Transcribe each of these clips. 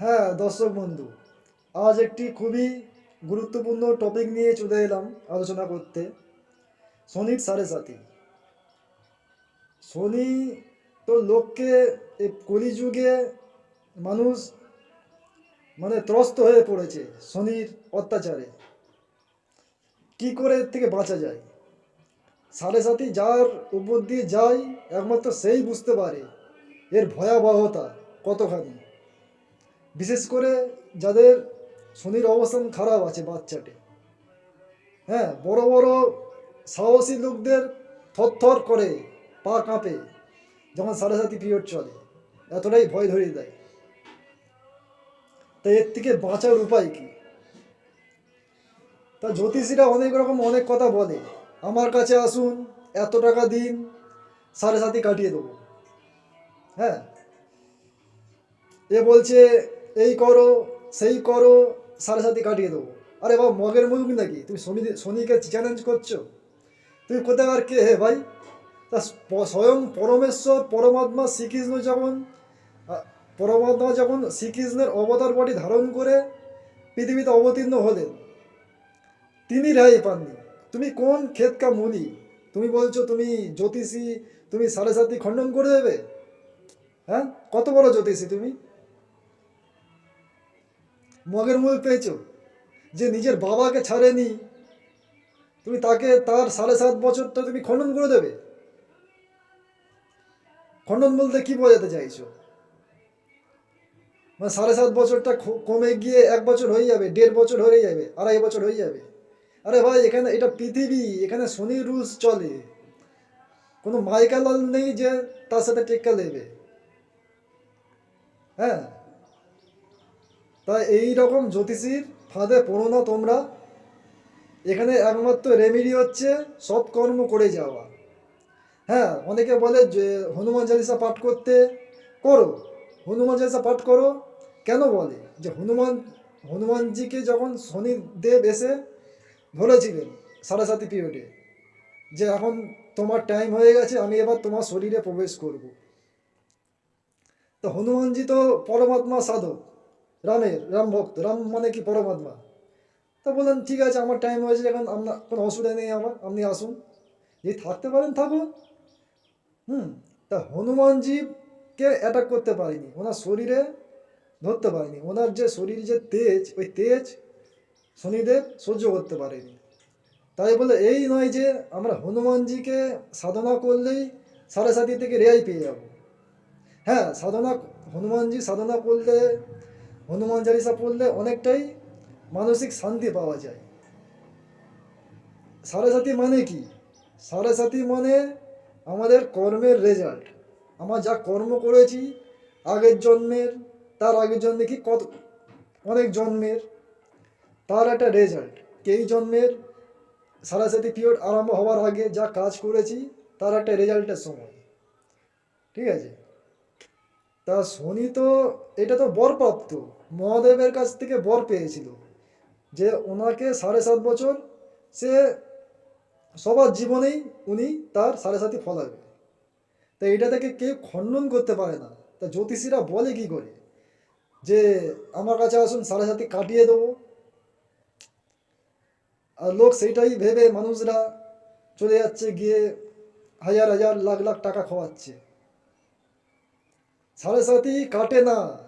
হ্যাঁ দর্শক বন্ধু, আজ একটি খুবই গুরুত্বপূর্ণ টপিক নিয়ে চলে এলাম আলোচনা করতে। শনির সাড়ে সাথী শনি তো লোককে এই কলিযুগে মানুষ মানে ত্রস্ত হয়ে পড়েছে শনির অত্যাচারে। কি করে থেকে বাঁচা যায়? সাড়ে সাথী যার উপর দিয়ে যায়, একমাত্র সেই বুঝতে পারে এর ভয়াবহতা কতখানি। বিশেষ করে যাদের শনির অবস্থান খারাপ আছে বাচ্চাটি হ্যাঁ বড় বড় সাহসী লোকদের থরথর করে পা কাঁপে যখন সাড়ে সাথী পিরিয়ড চলে, এতটাই ভয় ধরিয়ে দেয়। তাই এর থেকে বাঁচার উপায় কি? তা জ্যোতিষীরা অনেক রকম অনেক কথা বলে, আমার কাছে আসুন, এত টাকা দিন, সাড়ে সাথী কাটিয়ে দেবো। হ্যাঁ এ বলছে এই করো, সেই করো, সাড়ে সাথে কাটিয়ে দেবো। আরে বাবা, মগের মুলুক নাকি তুমি শনি, শনিকে চ্যালেঞ্জ করছ? তুমি কোথাকার কে হে ভাই? তা স্বয়ং পরমেশ্বর, পরমাত্মা শ্রীকৃষ্ণ যখন পরমাত্মা যখন শ্রীকৃষ্ণের অবতার বডি ধারণ করে পৃথিবীতে অবতীর্ণ হলেন, তিনি রেহাই পাননি। তুমি কোন ক্ষেতকা মুনি? তুমি বলছো তুমি জ্যোতিষী, তুমি সাড়ে সাথী খণ্ডন করে দেবে? হ্যাঁ? কত বড় জ্যোতিষী তুমি? মগের মূল পেয়েছ? যে নিজের বাবাকে ছাড়েনি, তুমি তাকে তার সাড়ে সাত বছরটা তুমি খণ্ডন করে দেবে? খণ্ডন বলতে কি বোঝাতে চাইছো? মানে সাড়ে সাত বছরটা কমে গিয়ে এক বছর হয়ে যাবে, দেড় বছর হয়ে যাবে, আড়াই বছর হয়ে যাবে। আরে ভাই, এখানে এটা পৃথিবী, এখানে শনি রুলস চলে। কোনো মাইকালাল নেই যে তার সাথে টেক্কা নেবে হ্যাঁ? তাই এই রকম জ্যোতিষীর ফাঁদে পড়ো না তোমরা। এখানে একমাত্র রেমেডি হচ্ছে সৎকর্ম করে যাওয়া। হ্যাঁ অনেকে বলে যে হনুমান চালিসা পাঠ করতে করো। হনুমান চালিসা পাঠ করো কেন বলে? যে হনুমান, হনুমানজিকে যখন শনিদেব এসে ধরেছিলেন সাড়ে সাতি পিরিয়ডে যে এখন তোমার টাইম হয়ে গেছে, আমি এবার তোমার শরীরে প্রবেশ করব। তো হনুমানজি তো পরমাত্মা সাধক। রামের রাম ভক্ত, রাম মানে কি পরমাত্মা? তা বললেন, ঠিক আছে, আমার টাইম হয়েছে, এখন আপনার কোনো অসুবিধা নেই আমার, আপনি আসুন। যদি থাকতে পারেন থাকুন হুম, তা হনুমানজিকে অ্যাটাক করতে পারিনি। ওনার শরীরে ধরতে পারেনি। ওনার যে শরীর যে তেজ, ওই তেজ শনিদেব সহ্য করতে পারেনি। তাই বলে, এই নয় যে আমরা হনুমানজিকে সাধনা করলেই সাড়ে সাতি থেকে রেহাই পেয়ে যাব। হ্যাঁ সাধনা, হনুমানজি সাধনা করলে হনুমান চালিসা পড়লে অনেকটাই মানসিক শান্তি পাওয়া যায়। সাড়ে সাথী মানে কি? সাড়ে সাথী মানে আমাদের কর্মের রেজাল্ট আমার যা কর্ম করেছি, আগের জন্মের, তার আগের জন্মে কি কত, অনেক জন্মের, তার একটা রেজাল্ট এই জন্মের সাড়ে সাথী পিরিয়ড আরম্ভ হওয়ার আগে যা কাজ করেছি, তার একটা রেজাল্টের সময়। ঠিক আছে? তা শনি তো এটা তো বরপ্রাপ্ত। মহাদেবের কাছ থেকে বর পেয়েছিল যে ওনাকে সাড়ে সাত বছর সে সবার জীবনেই উনি তার সাড়ে সাথে ফলাবে। তা এটা থেকে কেউ খণ্ডন করতে পারে না। তা জ্যোতিষীরা বলে কি করে? যে আমার কাছে আসুন, সাড়ে সাথে কাটিয়ে দেবো। আর লোক সেইটাই ভেবে মানুষরা চলে যাচ্ছে গিয়ে হাজার হাজার লাখ লাখ টাকা খাওয়াচ্ছে সাড়ে সাতই কাটে না।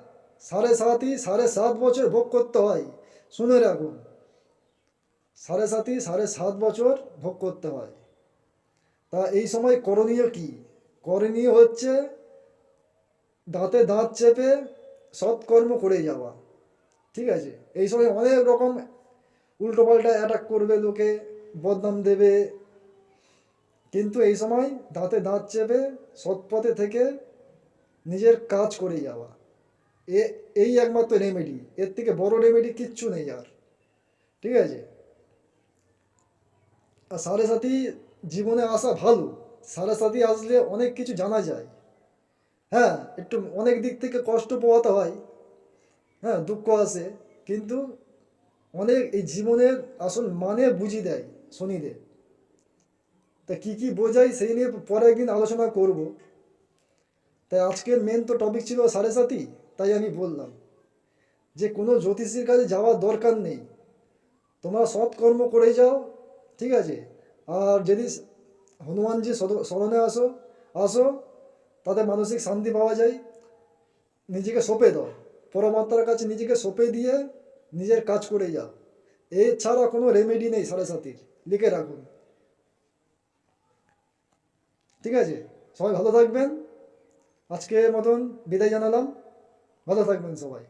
সাড়ে সাতই সাড়ে সাত বছর ভোগ করতে হয়। শুনে রাখুন। সাড়ে সাতই সাড়ে সাত বছর ভোগ করতে হয়। তা এই সময় করণীয় কি? করণীয় হচ্ছে দাঁতে দাঁত চেপে সৎকর্ম করে যাওয়া। ঠিক আছে? এই সময় অনেক রকম উল্টোপাল্টা অ্যাটাক করবে লোকে, বদনাম দেবে। কিন্তু এই সময় দাঁতে দাঁত চেপে সৎপথে থেকে নিজের কাজ করে যাওয়া। এ, এই একমাত্র রেমেডি এর থেকে বড় রেমেডি কিচ্ছু নেই আর। ঠিক আছে? আর সাড়ে সাথী জীবনে আসা ভালো। সাড়ে সাথী আসলে অনেক কিছু জানা যায়। হ্যাঁ একটু অনেক দিক থেকে কষ্ট পোহাতে হয়। হ্যাঁ দুঃখ আসে কিন্তু অনেক এই জীবনের আসল মানে বুঝিয়ে দেয় শনিদেব। তা কী কী বোঝাই সেই নিয়ে পরে একদিন আলোচনা করব। তাই আজকের মেন তো টপিক ছিল সাড়ে সাতই, তাই আমি বললাম যে কোনো জ্যোতিষীর কাছে যাওয়ার দরকার নেই। তোমরা সৎ কর্ম করে যাও, ঠিক আছে? আর যদি হনুমানজি স্মরণে আসো আসো তাতে মানসিক শান্তি পাওয়া যায়। নিজেকে সঁপে দাও। পরমাত্মার কাছে নিজেকে সঁপে দিয়ে নিজের কাজ করে যাও। এছাড়া কোনো রেমেডি নেই সাড়ে সাতির। লিখে রাখুন। ঠিক আছে? সবাই ভালো থাকবেন। আজকের মতন বিদায় জানালাম। ভালো থাকবেন সবাই।